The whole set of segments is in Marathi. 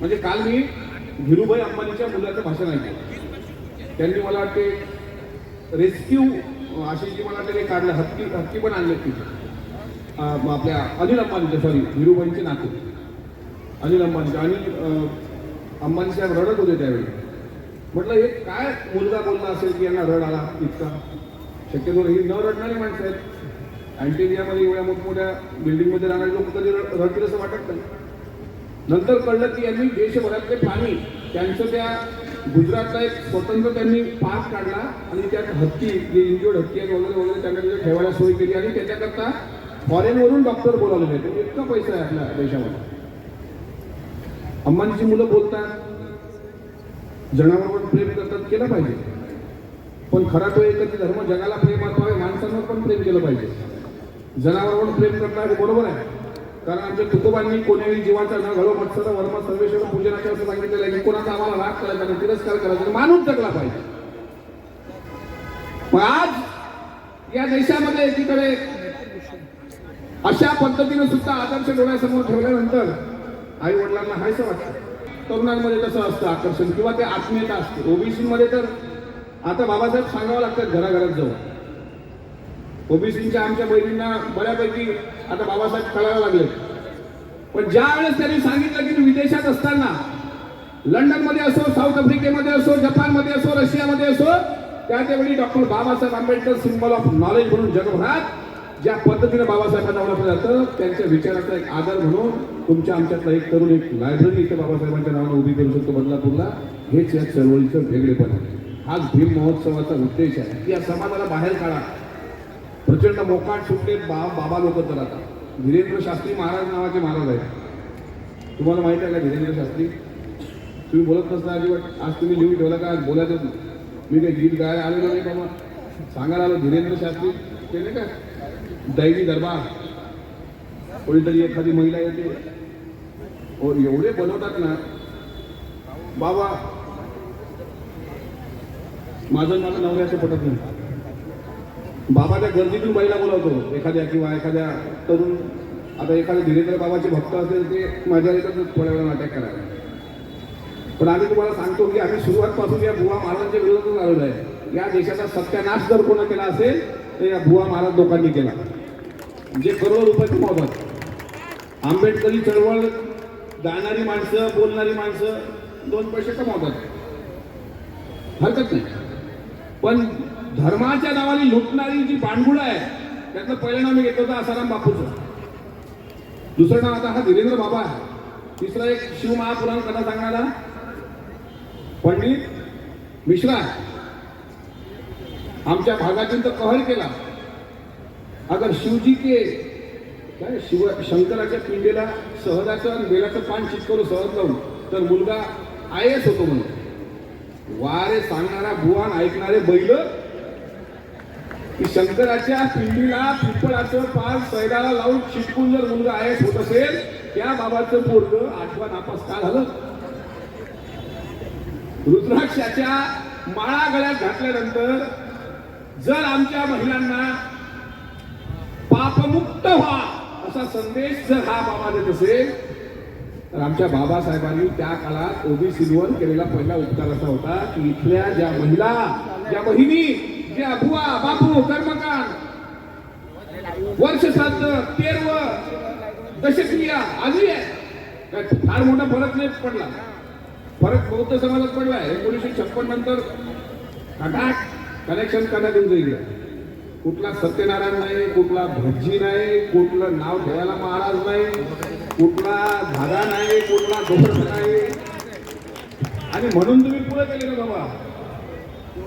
म्हणजे काल मी धीरूभाई अंबानीच्या मुलाचं भाषण ऐकलं. त्यांनी मला वाटते रेस्क्यू अशी जी मला वाटते काढलं हत्ती हत्ती पण आणले तिथे आपल्या अनिल अंबानीचे सॉरी धीरूभाईंचे नाते. अनिल अंबानीचे आणि अंबानी साहेब रडत होते त्यावेळी. म्हटलं हे काय मुलगा बोलला असेल की यांना रड आला इतका? शक्यतो ही न रडणारी माणसं आहेत. अँटेरियामध्ये एवढ्या मोठमोठ्या बिल्डिंगमध्ये राहणारे लोक कधी रड- रडतील असं वाटत नाही. नंतर कळलं की यांनी देशभरातले पाणी त्यांचं त्या गुजरातला एक स्वतंत्र त्यांनी पास काढला आणि त्यात हत्ती जे इंजुर्ड हत्ती आहेत वगैरे वगैरे त्यांना तिथे ठेवायला सोय केली आणि त्याच्याकरता फॉरेनवरून डॉक्टर बोलावले आहेत म्हणजे इतका पैसा आहे आपल्या देशामध्ये. अंबानीची मुलं बोलतात जनावरांवर प्रेम करतात केलं पाहिजे. पण खरा तो एकच धर्म जगाला प्रेम असावे माणसांवर पण प्रेम केलं पाहिजे. जनावरांवर प्रेम करणार बरोबर आहे. कारण आमच्या तुकोबांनी कोणी जीवाचा न घडो मत्सर वर्म सर्वेश्वर पूजनाच्या असं सांगितलेलं आहे. की कोणाचा आम्हाला राग करायचा नाही तिरस्कार करायचा नाही, माणूस जगला पाहिजे. आज या देशामध्ये एकीकडे अशा पद्धतीने सुद्धा आदर्श डोळ्यासमोर ठेवल्यानंतर आई वडिलांना हायचं वाटतं. तरुणांमध्ये कसं असतं आकर्षण किंवा ते आत्मीयता असते. ओबीसीमध्ये तर आता बाबासाहेब सांगावं लागतात घराघरात जाऊन. ओबीसीच्या आमच्या बहिणींना बऱ्यापैकी आता बाबासाहेब कळायला लागले. पण ज्या वेळेस त्यांनी सांगितलं की विदेशात असताना लंडनमध्ये असो साऊथ आफ्रिकेमध्ये असो जपानमध्ये असो रशियामध्ये असो त्या त्यावेळी doctor Babasaheb Ambedkar symbol of knowledge म्हणून जगभरात ज्या पद्धतीने बाबासाहेबांना ओळखलं जातं त्यांच्या विचाराचा एक आदर म्हणून तुमच्या आमच्यातला एक तरुण एक लायब्ररी इथे बाबासाहेबांच्या नावानं उभी करू शकतो बदलापूरला. हेच या चळवळीचं वेगळेपण आहे. हाच भीम महोत्सवाचा उद्देश आहे. की या समाजाला बाहेर काढा. प्रचंड मोकाट सुटले बा बाबा लोक तर आता. धीरेंद्र शास्त्री महाराज नावाचे महाराज आहेत. तुम्हाला माहिती आहे का धीरेंद्र शास्त्री? तुम्ही बोलत नसता अजिबात. आज तुम्ही लिहून ठेवला का? आज बोलायचं मी काही गीत गायला आलेलो नाही बाबा सांगायला आलो धीरेंद्र शास्त्री. ते नाही का? दैवी दरबार. कोणीतरी एखादी महिला येते. हो एवढे बनवतात ना. बाबा माझं माझं नवऱ्याचं पटत नाही. बाबाच्या गर्दीतून बाईला बोलावतो. एखाद्या किंवा एखाद्या तरुण आता एखाद्या धीरेंद्र बाबाचे भक्त असेल ते माझ्या येतात थोड्या वेळा नाटक करायला पण आम्ही तुम्हाला सांगतो की आम्ही सुरुवातपासून या बुवा महाराजांच्या विरोधातच आलेलो आहे. या देशाचा सत्यानाश जर कोणा केला असेल तर या बुवा महाराज लोकांनी केला. जे करोड रुपये कमावतात. आंबेडकरी चळवळ जाणारी माणसं बोलणारी माणसं दोन पैसे कमावतात. हरकत नाही. पण धर्माच्या नावाने लुटणारी जी पाणबुड आहे त्यातलं पहिलं नाव मी घेतलं होतं आसाराम बापूचं. दुसरं नाव आता हा धीरेंद्र बाबा आहे. तिसरा एक शिव महापुराण कथा सांगणारा पंडित मिश्रा आमच्या भागातून तर कहर केला. अगर शिवजी के काय शिव शंकराच्या पिंडेला सहजाचं आणि बेलाचं पान चिटकवलं सहज लावून तर मुलगा आय एस होतो म्हणून. वारे सांगणारा भुवान ऐकणारे बैल की शंकराच्या पिंडीला पिंपळाचं पान सैदाला लावून शिकून जर मुलगा आहे होत असेल त्या बाबाचं पोरग आठवा नापास का झालं? रुद्राक्षाच्या माळा गळ्यात घातल्यानंतर जर आमच्या महिलांना पापमुक्त व्हा असा संदेश जर हा बाबा देत असेल तर आमच्या बाबासाहेबांनी त्या काळात ओबीसीवर केलेला पहिला उपकार असा होता की इथल्या ज्या महिला ज्या बहिणी ज्या बुवा बापू कर्मकांड वर्ष साधन तेरव दशक्रिया आजही आहे. फार मोठा फरक नाही पडला. फरक बौद्ध समाजात पडला आहे. एकोणीसशे छप्पन नंतर कटाक कनेक्शन करण्यात येऊन जाईल. कुठला सत्यनारायण नाही कुठला भटजी नाही कुठलं नाव ठेवायला महाराज नाही कुठला धागा नाही कुठला दोष नाही. आणि म्हणून तुम्ही पुढे केले ना बाबा?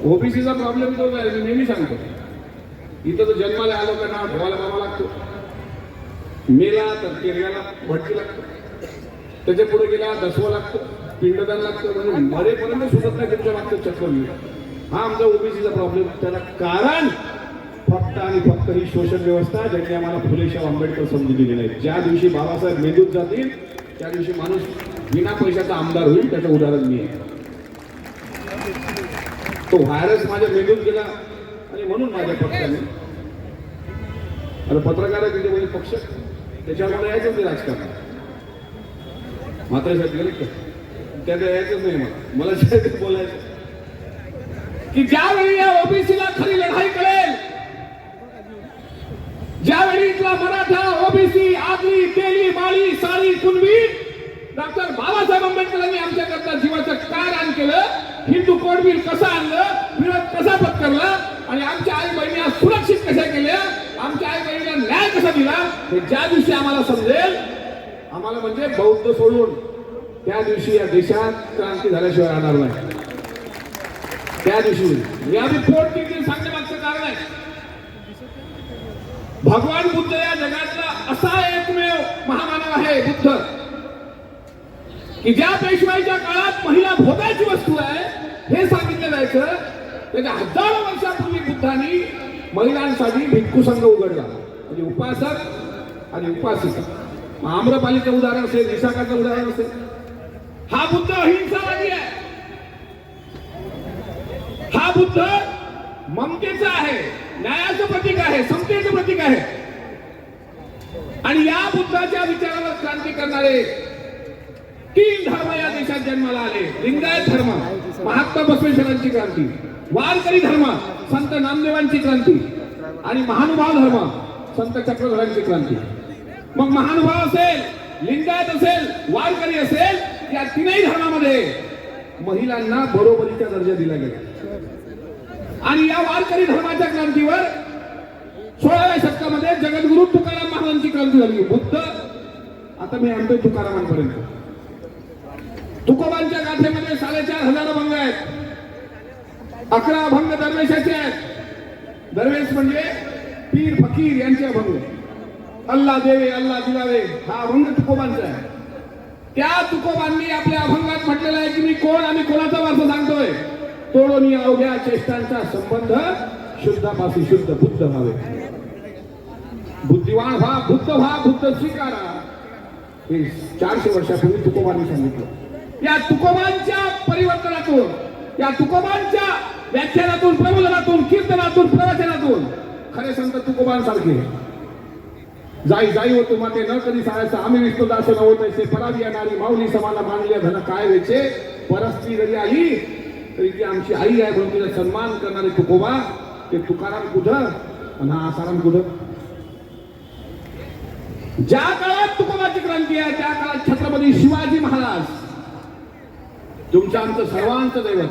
ओबीसीचा प्रॉब्लेम तोच आहे मी नेहमी सांगतो. इथं तर जन्माला आलो का नाव ठेवायला बाबा लागतो. मेला तर किरण्याला भटकी लागतो. त्याच्या पुढे गेला दसवा लागतो पिंडदान लागतं म्हणजे मरेपर्यंत सुटत नाही तुमच्या मागचं चक्कर मी. हा आमचा ओबीसीचा प्रॉब्लेम त्याला कारण फक्त आणि फक्त ही शोषण व्यवस्था ज्यांनी आम्हाला फुलेशाह आंबेडकर समजून दिली नाही. ज्या दिवशी बाबासाहेब मेदूत जातील त्या दिवशी माणूस विना पैशाचा आमदार होईल त्याचं उदाहरण मी आहे. तो व्हायरस माझ्या मेंदूत गेला आणि म्हणून माझ्या पक्षाने. आता पत्रकार तिथे म्हणजे पक्ष त्याच्यामुळे यायचं नाही राजकारण. मात्र साहेब गेले नाही मला. मला बोलायचं. की ज्यावेळी या ओबीसीला खरी लढाई कळेल ज्यावेळी इथला मराठा ओबीसी आगली तेली माळी साळी कुणबी डॉक्टर बाबासाहेब आंबेडकरांनी आमच्याकरता जीवाचं काय रान केलं हिंदू कोड कसं आणलं विरोध कसा पत्करला आणि आमच्या आई बहिणी सुरक्षित कशा केल्या आमच्या आई बहिणीला न्याय कसा दिला हे ज्या दिवशी आम्हाला समजेल आम्हाला म्हणजे बौद्ध सोडून त्या दिवशी या देशात क्रांती झाल्याशिवाय राहणार नाही. त्या दिवशी. मी आम्ही पोट तिकीट सांगण्यामागचं कारण आहे. भगवान बुद्ध या जगातला असा एकमेव महामानव आहे बुद्ध. की ज्या पेशवाईच्या काळात महिला भोगाची वस्तू आहे हे सांगितलं जायचं त्याच्या हजारो वर्षापूर्वी बुद्धांनी महिलांसाठी भिक्खू संघ उघडला. म्हणजे उपासक आणि उपासिका. आम्रपालीचं उदाहरण असेल विशाखाचं उदाहरण असेल. हा बुद्ध अहिंसावादी आहे. हा बुद्ध ममतेचा आहे न्यायाचं प्रतीक आहे समतेचं प्रतीक आहे. आणि या बुद्धाच्या विचारावर क्रांती करणारे तीन धर्म या देशात जन्माला आले. लिंगायत धर्म महात्मा बसवेश्वरांची क्रांती वारकरी धर्म संत नामदेवांची क्रांती आणि महानुभाव धर्म संत चक्रधरांची क्रांती. मग महानुभाव असेल लिंगायत असेल वारकरी असेल या तीनही धर्मामध्ये महिलांना बरोबरीचा दर्जा दिला गेला आणि या वारकरी धर्माच्या क्रांतीवर सोळाव्या शतकामध्ये जगद्गुरु तुकाराम महाराजांची क्रांती झाली. बुद्ध आता मी आणतोय तुकारामांपर्यंत. तुकोबांच्या गाथेमध्ये साडेचार हजार अभंग आहेत. अकरा अभंग दरवेशाचे आहेत. दरवेश म्हणजे पीर फकीर यांचे अभंग अल्ला देवे अल्ला दिलावे हा अभंग तुकोबांचा आहे. त्या तुकोबांनी आपल्या अभंगात म्हटलेलं आहे की मी कोण आणि कोणाचा वारसा सांगतोय? तोडोनी अवघ्या चेष्टांचा संबंध शुद्धापासून शुद्ध बुद्ध व्हावे. बुद्धिवान व्हा बुद्ध व्हा बुद्ध स्वीकारा. हे चारशे वर्षापूर्वी तुकोबांनी सांगितलं. या तुकोबांच्या परिवर्तनातून या तुकोबांच्या व्याख्यानातून प्रबोधनातून कीर्तनातून प्रवचनातून खरे संत तुकोबांसारखे जाई जाई होतो माते न कधी सारायचं आम्ही विष्णू दास नवत ऐसे परावी येणारी माऊली समाला मानल्या धन काय व्हायचे परस्त्री जरी आली तरी ती आमची आई आहे म्हणून तिला सन्मान करणारे तुकोबा ते तुकाराम कुठं? आणि हा आसाराम कुठं? ज्या काळात तुकोबाची क्रांती आहे त्या काळात छत्रपती शिवाजी महाराज तुमच्या आमचं सर्वांचं दैवत.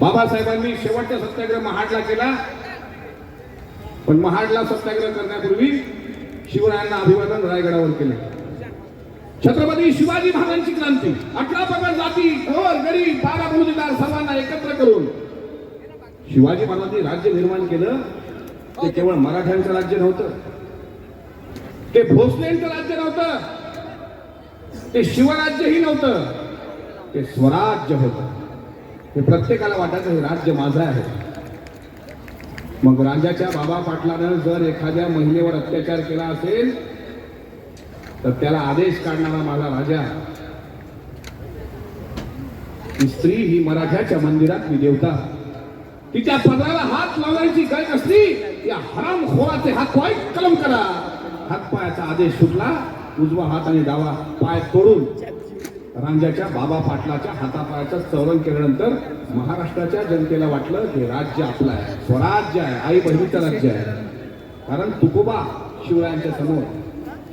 बाबासाहेबांनी शेवटचा सत्याग्रह महाडला केला. पण महाडला सत्याग्रह करण्यापूर्वी शिवरायांना अभिवादन रायगडावर केले. छत्रपती शिवाजी महाराजांची क्रांती. अठरा पगड जाती गोर गरीब बारा बलुतेदार सर्वांना एकत्र करून शिवाजी महाराजांनी राज्य निर्माण केलं. ते केवळ मराठ्यांचं राज्य नव्हतं. ते भोसलेंचं राज्य नव्हतं. ते शिवराज्यही नव्हतं. ते स्वराज्य होतं. हे प्रत्येकाला वाटायचं हे राज्य माझं आहे. मग राजाच्या बाबा पाटलानं जर एखाद्या महिलेवर अत्याचार केला असेल तर त्याला आदेश काढणारा माझा राजा स्त्री ही मराठ्याच्या मंदिरात मी देवता. तिच्या पदराला हात लावायची गरज असली या हराम खोराचे हात पाय कलम करा. हात पायाचा आदेश सुटला उजवा हात आणि डावा पाय तोडून रांजाच्या बाबा पाटलाच्या हातापायाचं चौरण केल्यानंतर महाराष्ट्राच्या जनतेला वाटलं की राज्य आपलं आहे. स्वराज्य आहे. आई बहिणीचं राज्य आहे. कारण तुकोबा शिवरायांच्या समोर.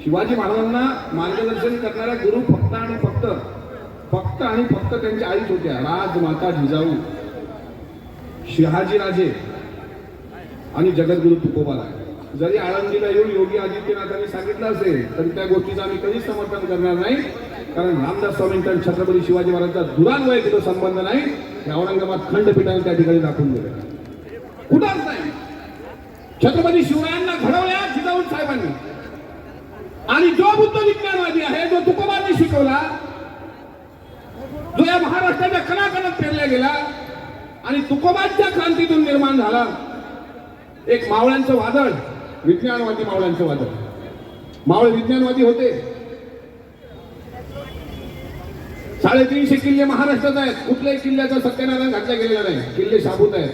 शिवाजी महाराजांना मार्गदर्शन करणाऱ्या गुरु फक्त आणि फक्त फक्त आणि फक्त त्यांच्या आईच होत्या. राजमाता जिजाऊ शहाजी राजे आणि जगद्गुरु तुकोबाला. जरी आळंदीला येऊन योगी आदित्यनाथांनी सांगितलं असेल तरी त्या गोष्टीचं आम्ही कधीच समर्थन करणार नाही. कारण रामदास स्वामींचा आणि छत्रपती शिवाजी महाराजांचा दुरान्वय तिथं संबंध नाही. हे औरंगाबाद खंडपीठाने त्या ठिकाणी दाखवून दिलं. कुठंच नाही छत्रपती शिवरायांना घडवल्या जिजाऊ साहेबांनी. आणि जो बुद्ध विज्ञानवादी आहे जो तुकोबांनी शिकवला जो या महाराष्ट्राच्या कणाकणात पेरला गेला आणि तुकोबांच्या क्रांतीतून निर्माण झाला एक मावळ्यांचं वादळ विज्ञानवादी मावळ्यांचं वादळ. मावळ विज्ञानवादी होते. साडेतीनशे किल्ले महाराष्ट्रात आहेत. कुठल्याही किल्ल्याचा सत्यनारायण घातला गेलेला नाही. किल्ले शाबूत आहेत.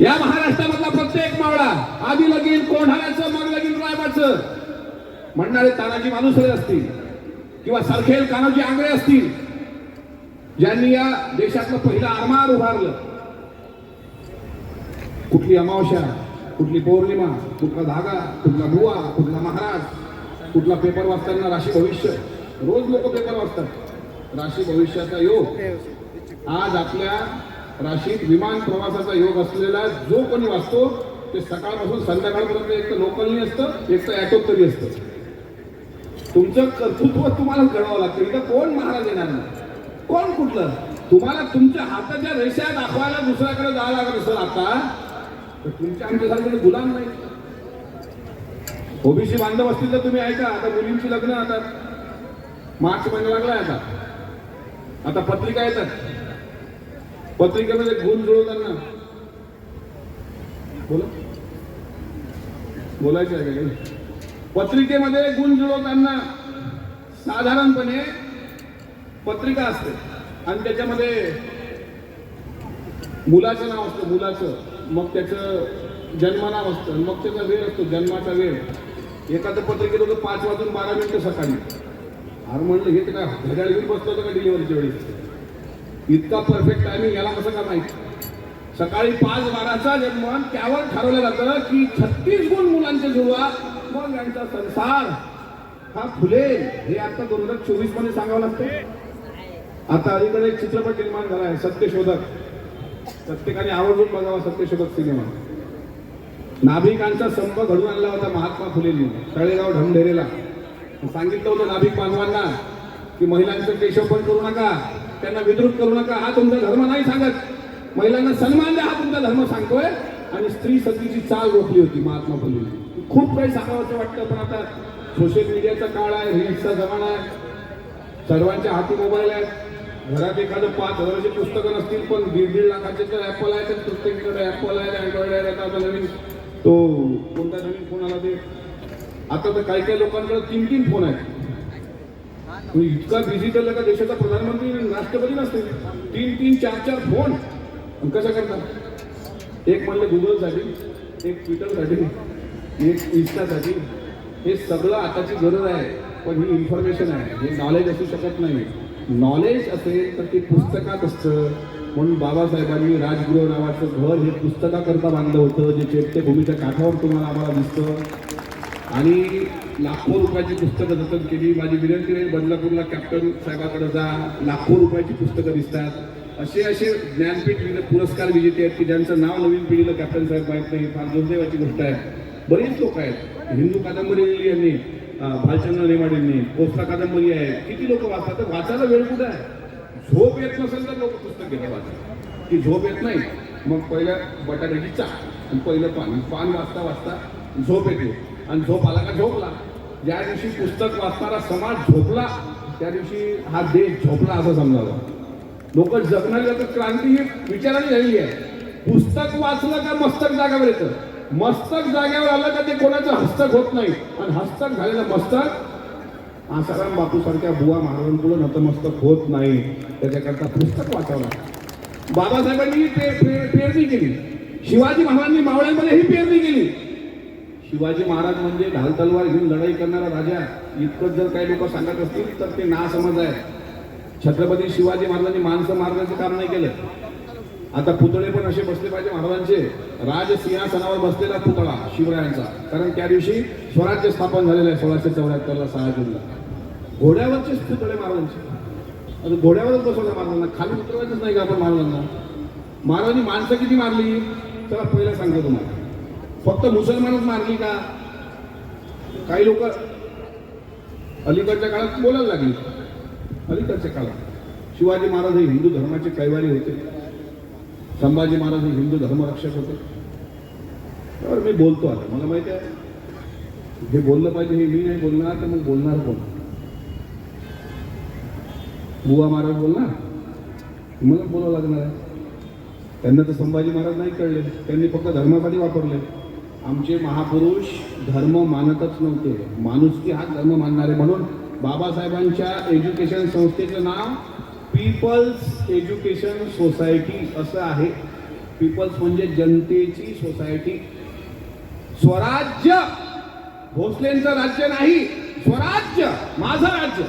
या महाराष्ट्रामधला प्रत्येक मावळा आधी लगीन कोंढाण्याचं मग लगीन रायबाचं. म्हणणारे तानाजी माणूसरे असतील किंवा सरखेल कानाजी आंग्रे असतील ज्यांनी या देशातलं पहिलं आरमार उभारलं. कुठली अमावस्या कुठली पौर्णिमा कुठला धागा कुठला बुवा कुठला महाराज कुठला पेपर वाचताना राशी भविष्य. रोज लोक पेपर वाचतात. राशी भविष्याचा योग. आज आपल्या राशीत विमान प्रवासाचा योग असलेला जो कोणी वाचतो ते सकाळपासून संध्याकाळपर्यंत एक तर लोकलनी असतं एक तर ॲटोत तरी असतं. तुमचं कर्तृत्व तुम्हाला घडवावं लागतं. इथं कोण महाराज येणार नाही? कोण कुठलं? तुम्हाला तुमच्या हाताच्या रेषा दाखवायला दुसऱ्याकडे जावं लागत असेल आता तर तुमच्या आमच्यासारखे गुलाम नाही ओबीसी बांधव असतील तर तुम्ही ऐका आता मुलींची लग्न आता मार्च महिना लागलाय आता. आता पत्रिका येतात. पत्रिकेमध्ये म्हणजे गुण जुळवताना. बोला. बोलायचं आहे का काही? पत्रिकेमध्ये गुण जुळवताना साधारणपणे पत्रिका असते. आणि त्याच्यामध्ये मुलाचं नाव असतं मुलाचं. मग त्याचं जन्मनाव असतं. मग त्याचा वेळ असतो जन्माचा वेळ. एखादं पत्रिकेत होतं पाच वाजून बारा मिनिटं सकाळी. अरे म्हणलं हे तर काय घड्याळ घेऊन बसलो होतं का डिलिव्हरीच्या वेळी? इतका परफेक्ट टायमिंग याला कसं का माहिती? सकाळी पाच बाराचा जन्म त्यावर ठरवलं जातं की छत्तीस गुण मुलांचे जुळवा मग यांचा संसार हा फुलेल. हे आता दोन हजार चोवीसमध्ये सांगावं लागतं. आता अलीकडे एक चित्रपट निर्माण झाला आहे सत्यशोधक. प्रत्येकाने आवर्जून बघावा सत्यशोधक सिनेमा. नाभिकांचा संप घडून आणला होता महात्मा फुलेंनी तळेगाव ढमढेरेला. सांगितलं होतं नाभिक बांधवांना की महिलांचं केशवपण करू नका त्यांना विद्रुप करू नका हा तुमचा धर्म नाही सांगत. महिलांना सन्मान द्या हा तुमचा धर्म सांगतोय. आणि स्त्री सतीची चाल रोखली होती महात्मा फुले. खूप काही सांगावं वाटतं पण आता सोशल मीडियाचा काळ आहे रील्सचा जमाना आहे. सर्वांच्या हाती मोबाईल आहेत घरात एखादं पाच हजाराचे पुस्तकं नसतील पण दीड दीड लाखाचे तर ॲपल आहे तर प्रत्येक ॲपल आहे अँड्रॉइड आहे आता आता नवीन तो कोणता नवीन फोन आला ते आता तर काही काही लोकांकडे तीन तीन फोन आहेत. इतका डिजिटल झाला का देशाचा प्रधानमंत्री राष्ट्रपती नसते. तीन तीन चार चार फोन कशा करता करतात एक म्हणलं गुगलसाठी एक ट्विटरसाठी एक इन्स्टासाठी हे सगळं आताची गरज आहे पण ही इन्फॉर्मेशन आहे. हे नॉलेज असू शकत नाही. नॉलेज असेल तर ते पुस्तकात असतं. म्हणून बाबासाहेबांनी राजगृह नावाचं घर हे पुस्तकाकरता बांधलं होतं जे चैत्यभूमीच्या काठावर तुम्हाला आम्हाला दिसतं. आणि लाखो रुपयाची पुस्तकं जतन केली. माझी विनंती आहे बदलापूरला कॅप्टन साहेबाकडे जा. लाखो रुपयाची पुस्तकं दिसतात. असे असे ज्ञानपीठ पुरस्कार विजेते आहेत की ज्यांचं नाव नवीन पिढीला कॅप्टन साहेब माहीत नाही. फार दुर्दैवाची गोष्ट आहे. बरीच लोक आहेत. हिंदू कादंबरी लिहिली यांनी भालचंद्र नेमाडेंनी कोस्ता कादंबरी आहे. किती लोक वाचतात? तर वाचायला वेळ कुठे आहे? झोप येत नसेल तर लोक पुस्तक घेतात वाचतात. की झोप येत नाही. मग पहिल्या बटाट्याची चा पहिलं पान पान वाचता वाचता झोप येते. आणि झोप आला का झोपला. ज्या दिवशी पुस्तक वाचणारा समाज झोपला त्या दिवशी हा देश झोपला असं समजावं. लोक जगणारी तर क्रांती ही विचाराने झालेली आहे. पुस्तक वाचलं का मस्तक जागावर येतं? मस्तक जाग्यावर आलं का ते कोणाचं हस्तक होत नाही? आणि हस्तक झालेलं मस्तक आसाराम बापूसारख्या बुवा महाराजांपुढे नतमस्तक होत नाही. त्याच्याकरता पुस्तक वाचावं लागतं. बाबासाहेबांनी ते पेरणी केली. शिवाजी महाराजांनी मावळ्यामध्ये ही पेरणी केली. शिवाजी महाराज म्हणजे ढाल तलवार घेऊन लढाई करणारा राजा इतकंच जर काही लोक सांगत असतील तर ते ना समज आहे छत्रपती शिवाजी महाराजांनी माणसं मारण्याचं काम नाही केलं. आता पुतळे पण असे बसले पाहिजे महाराजांचे. राज सिंहासनावर बसलेला पुतळा शिवरायांचा. कारण त्या दिवशी स्वराज्य स्थापन झालेलं आहे सोळाशे चौऱ्याहत्तरला सहा जूनला. घोड्यावरचेच पुतळे महाराजांचे. आता घोड्यावरच बसवलं महाराजांना. खाली उतरवायचंच नाही का आपण महाराजांना? महाराजांनी माणसं किती मारली? चला पहिलं सांगतो तुम्हाला. फक्त मुसलमानच मारली का? काही लोक अलीकडच्या काळात बोलायला लागली. अलीकडच्या काळात. शिवाजी महाराज हे हिंदू धर्माचे कैवारी होते. संभाजी महाराज हे हिंदू धर्मरक्षक होते. तर मी बोलतो आता. मला माहिती आहे. जे बोललं पाहिजे हे मी नाही बोलणार तर मग बोलणार कोण? बुवा महाराज बोलणार? मला बोलावं लागणार आहे. त्यांना तर संभाजी महाराज नाही कळले. त्यांनी फक्त धर्मासाठी वापरले. आमचे महापुरुष धर्म मानतच नव्हते. माणुसकी हा धर्म मानणारे. म्हणून बाबासाहेबांच्या एज्युकेशन संस्थेचं नाव पीपल्स एज्युकेशन सोसायटी असं आहे. पीपल्स म्हणजे जनतेची सोसायटी. स्वराज्य! भोसलेंचं राज्य नाही. स्वराज्य! माझं राज्य!